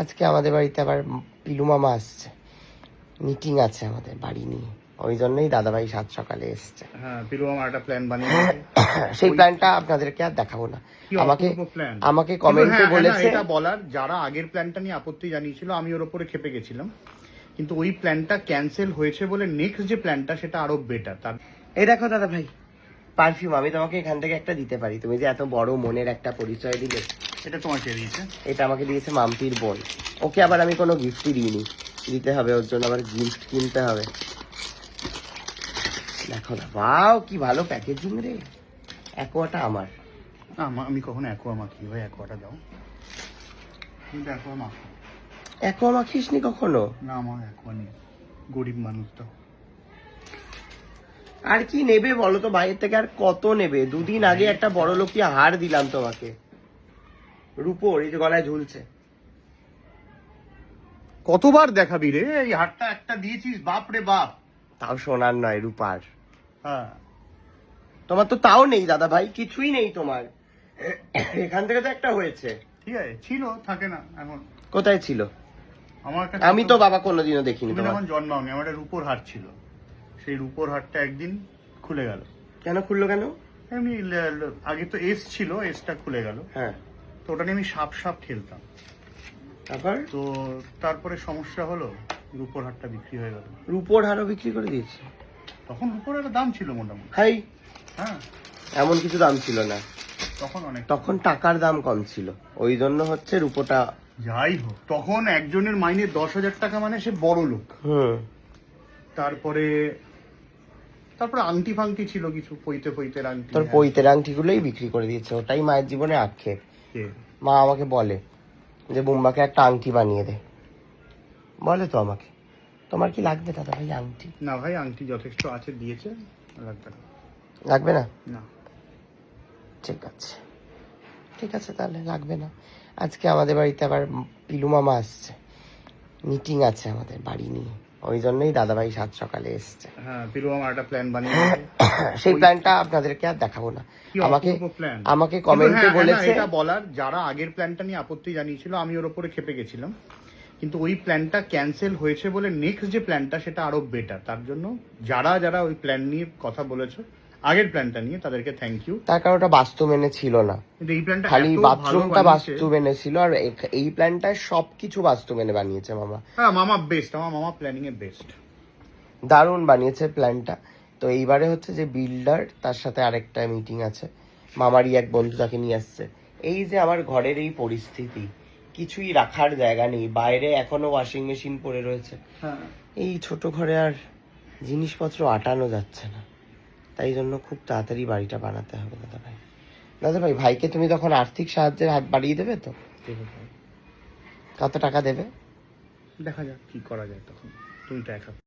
আজকে আমাদের বাড়িতে আবার পিলু মামা আসছে। মিটিং আছে আমাদের বাড়ি নিয়ে। ওই জন্যই দাদাভাই সাত সকালে এসছে। হ্যাঁ পিলু আমার একটা প্ল্যান বানিয়েছে সেই প্ল্যানটা আপনাদেরকে আর দেখাবো না। আমাকে। আমাকে কমেন্টে হ্যাঁ, হ্যাঁ, বলেছে এটা বলার যারা আগের প্ল্যানটা নিয়ে আপত্তি জানিয়েছিল আমি ওর উপরে খেপে গেছিলাম। কিন্তু ওই প্ল্যানটা ক্যান্সেল হয়েছে বলে নেক্সট যে প্ল্যানটা সেটা আরও বেটার তার এই দেখো দাদা ভাই পারফিউম আমি তোমাকে এখান থেকে একটা দিতে পারি। তুমি যে এত বড় মনের একটা পরিচয় দিলে। এটা তোমার কে দিয়েছে? এটা আমাকে দিয়েছে মাম্পির বোন। ওকে আবার আমি কোনো গিফটই দিইনি। দিতে হবে ওর জন্য আবার গিফট কিনতে হবে। দেখো না বাও কি ভালো প্যাকেজিং রে। অ্যাকোয়াটা আমার। না, আমি কখনো অ্যাকোয়া মাখি ভাই অ্যাকোয়াটা দাও। কিন্তু অ্যাকোয়া মাখো। অ্যাকোয়া মাখিসনি কখনো? না আমার অ্যাকোয়া নেই। গরিব মানুষ তো। আর কি নেবে বলো তো বাইরের থেকে আর কত নেবে? দুদিন আগে একটা বড় লোকি হার দিলাম তোমাকে। রূপোর এই যে গলায় ঝুলছে। কতবার দেখাবি রে? এই হাটটা একটা দিয়েছিস বাপ রে বাপ। তাও সোনার নয় রূপার। হ্যাঁ। তোমার তো তাও নেই দাদা ভাই কিছুই নেই তোমার। এখান থেকে তো একটা হয়েছে। ঠিক আছে ছিল থাকে না এখন কোথায় ছিল? আমার কাছে আমি তো বাবা কোনোদিনও দেখিনি তুমি তোমার। যখন জন্মাওনি আমার একটা রূপোর হাট ছিল। সেই রূপোর হাটটা একদিন খুলে গেল। কেন খুললো কেন? এমনি আগে তো এস ছিল এসটা খুলে গেল। হ্যাঁ। ওটা নিয়ে আমি সাপ সাপ খেলতাম। তারপর? তো তারপরে সমস্যা হলো রূপোর হাটটা বিক্রি হয়ে গেল। রূপোর হারও বিক্রি করে দিয়েছে? তখন রূপোর একটা দাম ছিল মোটামুটি। হাই। হ্যাঁ। এমন কিছু দাম ছিল না। তখন অনেক। তখন টাকার দাম কম ছিল। ওই জন্য হচ্ছে রূপোটা যাই হোক তখন একজনের মাইনে দশ হাজার টাকা মানে সে বড় লোক। হুম। তারপরে তারপরে আংটি ফাংটি ছিল কিছু পইতে পইতে আংটি। তোর পৈতের আংটিগুলোই বিক্রি করে দিয়েছে। ওটাই মায়ের জীবনে আক্ষেপ? মা আমাকে বলে যে বুম্বাকে একটা আংটি বানিয়ে দে। বলে তো আমাকে। তোমার কি লাগবে দাদা ভাই আংটি? না ভাই আংটি যথেষ্ট আছে দিয়েছে। লাগবে না। লাগবে না? না। ঠিক আছে। ঠিক আছে তাহলে লাগবে না। আজকে আমাদের বাড়িতে আবার পিলু মামা আসছে। মিটিং আছে আমাদের বাড়ি নিয়ে। ওই জন্যই দাদাভাই সাত সকালে এসছে। হ্যাঁ বানিয়েছে সেই প্ল্যানটা আপনাদেরকে আর দেখাবো না। আমাকে আমাকে কমেন্টে হ্যাঁ, হ্যাঁ, বলেছে এটা বলার যারা আগের প্ল্যানটা নিয়ে আপত্তি জানিয়েছিল আমি ওর উপরে খেপে গেছিলাম। কিন্তু ওই প্ল্যানটা ক্যান্সেল হয়েছে বলে নেক্সট যে প্ল্যানটা সেটা আরও বেটার তার জন্য যারা যারা ওই প্ল্যান নিয়ে কথা বলেছ আগের প্ল্যানটা নিয়ে তাদেরকে থ্যাংক ইউ তার কারণ ওটা বাস্তু মেনে ছিল না। কিন্তু এই প্ল্যানটা খালি বাথরুমটা বাস্তু মেনে ছিল আর এই প্ল্যানটায় সবকিছু বাস্তু মেনে বানিয়েছে মামা। হ্যাঁ মামা বেস্ট আমার মামা প্ল্যানিং এ বেস্ট দারুণ বানিয়েছে প্ল্যানটা তো এইবারে হচ্ছে যে বিল্ডার তার সাথে আরেকটা মিটিং আছে। মামারই এক বন্ধু তাকে নিয়ে আসছে। এই যে আমার ঘরের এই পরিস্থিতি কিছুই রাখার জায়গা নেই বাইরে এখনও ওয়াশিং মেশিন পড়ে রয়েছে। হ্যাঁ। এই ছোট ঘরে আর জিনিসপত্র আটানো যাচ্ছে না। তাই জন্য খুব তাড়াতাড়ি বাড়িটা বানাতে হবে দাদা ভাই দাদা ভাই ভাইকে তুমি তখন আর্থিক সাহায্যের হাত বাড়িয়ে দেবে তো? কত টাকা দেবে? দেখা যাক কি করা যায় তখন। তুমি তো একা।